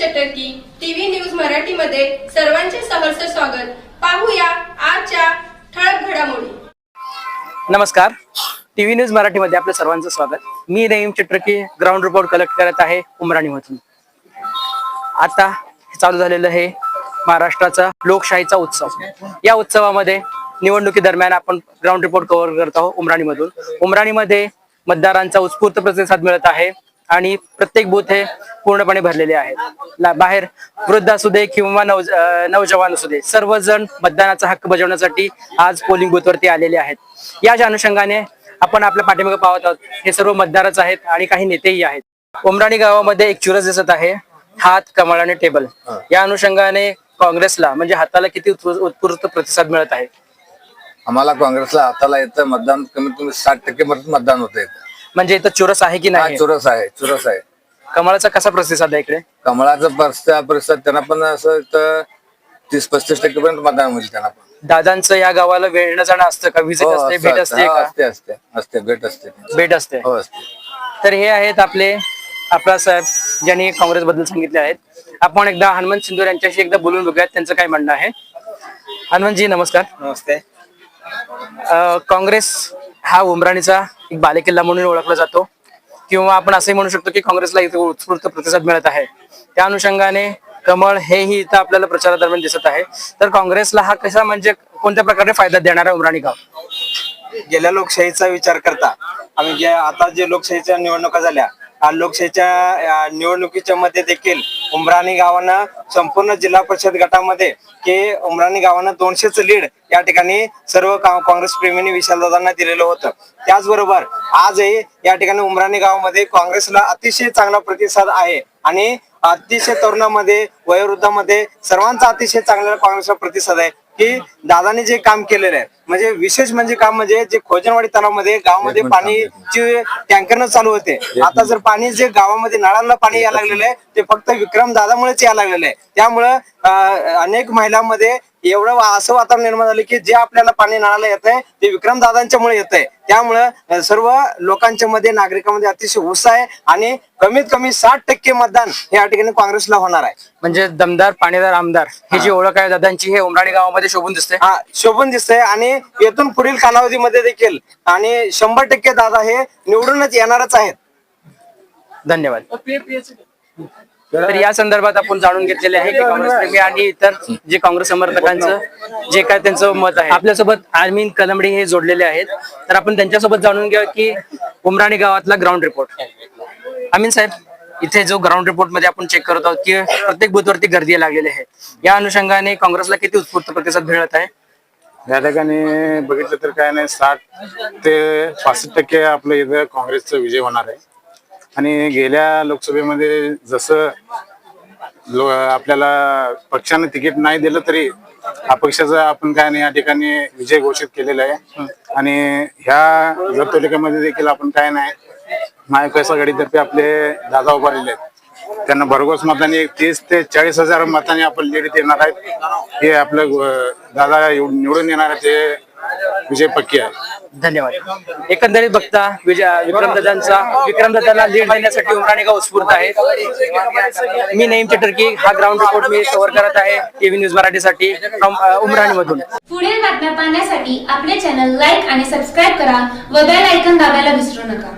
चटर्की TV news मराठीमध्ये सर्वांचे सहर्ष स्वागत. पाहूया आजच्या ठळक घडामोडी. नमस्कार. टीव्ही न्यूज मराठीमध्ये आपल्या सर्वांचं स्वागत. मी नईम चित्रकी ग्राउंड रिपोर्ट कलेक्ट करत आहे उमराणीमधून. आता चालू झालेलं आहे महाराष्ट्राचा लोकशाहीचा उत्सव. या उत्सवामध्ये निवडणुकी दरम्यान आपण ग्राउंड रिपोर्ट कव्हर करत आहोत उमराणीमधून. उमराणीमध्ये मतदारांचा उत्स्फूर्त प्रतिसाद मिळत आहे. आणि प्रत्येक बूथ हे पूर्णपणे भरलेले आहेत. ला- बाहेर वृद्ध असू दे किंवा नव नवजवान असू दे सर्वजण मतदानाचा हक्क बजावण्यासाठी आज पोलिंग बूथवरती आलेले आहेत. याच अनुषंगाने आपण आपल्या पाठीमागे पाहत आहोत हे सर्व मतदारच आहेत आणि काही नेतेही आहेत. उमराणी गावामध्ये एक चुरस दिसत आहे हात कमळ आणि टेबल या अनुषंगाने काँग्रेसला म्हणजे हाताला किती उत्स्फूर्त प्रतिसाद मिळत आहे? आम्हाला काँग्रेसला हाताला येतं मतदान कमीत कमी साठ टक्के मतदान होत येतं म्हणजे इथं चुरस आहे की हा नाही? चुरस आहे चुरस आहे. कमळाचा कसा प्रतिसाद आहे इकडे? कमळाचं परिसर त्यांना पण असं इथं तीस पस्तीस टक्के पर्यंत मतदान होईल त्यांना पण. दादांचं या गावाला वेळणं जाणं असतं का? विजिट हो, असते भेट असतं. असते हो, का? असते असते असते भेट असते. भेट असते. हो असते. तर हे आहेत आपले आपला साहेब ज्यांनी काँग्रेस बद्दल सांगितले आहेत. आपण एकदा हनुमंत सिंदूर यांच्याशी एकदा बोलून बघूयात त्यांचं काय म्हणणं आहे. हनुमंतजी नमस्कार. नमस्ते. अं, काँग्रेस हा उमराणीचा एक बालेकिल्ला म्हणून ओळखला जातो. किंवा आपण असंही म्हणू शकतो की काँग्रेसला इथे उत्स्फूर्त प्रतिसाद मिळत आहे. त्या अनुषंगाने कमळ हेही इथं आपल्याला प्रचारादरम्यान दिसत आहे. तर काँग्रेसला हा कसा म्हणजे कोणत्या प्रकारे फायदा देणार आहे उमराणी गाव? गेल्या लोकशाहीचा विचार करता आम्ही जे आता जे लोकशाहीच्या निवडणुका झाल्या लोकशाहीच्या निवडणुकीच्या मध्ये देखील उमराणी गावानं संपूर्ण जिल्हा परिषद गटामध्ये की उमराणी गावानं दोनशेच लीड या ठिकाणी सर्व काँग्रेस प्रेमींनी विशालदादांना दिलेलं होतं. त्याचबरोबर आजही या ठिकाणी उमराणी गावामध्ये काँग्रेसला अतिशय चांगला प्रतिसाद आहे आणि अतिशय तरुणामध्ये वयोवृद्धामध्ये सर्वांचा अतिशय चांगला काँग्रेसला प्रतिसाद आहे की दादाने जे काम केलेलं आहे म्हणजे विशेष म्हणजे काम म्हणजे जे खोजनवाडी तलावामध्ये गावामध्ये पाणीचे टँकरनं चालू होते. आता जर पाणी जे गावामध्ये नळांना पाणी यायला लागलेलं आहे ते फक्त विक्रम दादामुळेच यायला लागलेलं आहे. त्यामुळं अनेक महिलांमध्ये एवढं वा- असं वातावरण निर्माण झालं की जे आपल्याला पाणी नळाला येत आहे ते विक्रम दादांच्यामुळे येत आहे. त्यामुळं सर्व लोकांच्या मध्ये नागरिकांमध्ये अतिशय उत्साह आहे आणि कमीत कमी साठ टक्के मतदान हे या ठिकाणी काँग्रेसला होणार आहे. म्हणजे दमदार पाणीदार आमदार ही जी ओळख आहे दादांची हे उमराणी गावामध्ये शोभून दिसते हा शोभून दिसतंय आणि येथून पुढील कालावधीमध्ये देखील आणि शंभर टक्के दादा हे निवडूनच येणारच आहेत. धन्यवाद. तर या संदर्भात आपण जाणून घेतलेले आहे की काँग्रेस प्रेमी आणि इतर जे काँग्रेस समर्थकांचं जे काय त्यांचं मत आहे. आपल्यासोबत आर्मीन कलमडे हे जोडलेले आहेत. तर आपण त्यांच्यासोबत जाणून घ्या की उमराणी गावातला ग्राउंड रिपोर्ट अमीन साहेब इथे जो ग्राउंड रिपोर्टमध्ये आपण चेक करत आहोत की प्रत्येक बूथवरती गर्दी लागलेली आहे. या अनुषंगाने काँग्रेसला किती उत्स्फूर्त प्रतिसाद मिळत आहे? या ठिकाणी बघितलं तर काय नाही साठ ते पासष्ट टक्के आपलं इथं काँग्रेसचा विजय होणार आहे. आणि गेल्या लोकसभेमध्ये जसं लो आपल्याला पक्षाने तिकीट नाही दिलं तरी अपक्षाचा आपण काय नाही या ठिकाणी विजय घोषित केलेला आहे. आणि ह्या जर तालुक्यामध्ये देखील आपण काय नाही महाविकास आघाडीतर्फे आपले दादा उभारलेले आहेत. त्यांना भरघोस मतांनी तीस ते चाळीस हजार मतांनी आपण लीड देणार आहेत. हे आपलं दादा निवडून येणार आहे ते विजय पक्की आहे. धन्यवाद. एकंदरीत बघता विजय विक्रमदादांचा विक्रमदादाला लीड देण्यासाठी उमराणे गाव उत्स्फूर्त आहे. मी नेम चटर्की हा ग्राउंड रिपोर्ट मी कव्हर करत आहे टीव्ही न्यूज मराठीसाठी उमराणी मधून पुढील बातम्या पाहण्यासाठी आपले चॅनल लाईक आणि सबस्क्राईब करा व बेल ऐकन दाबायला विसरू नका.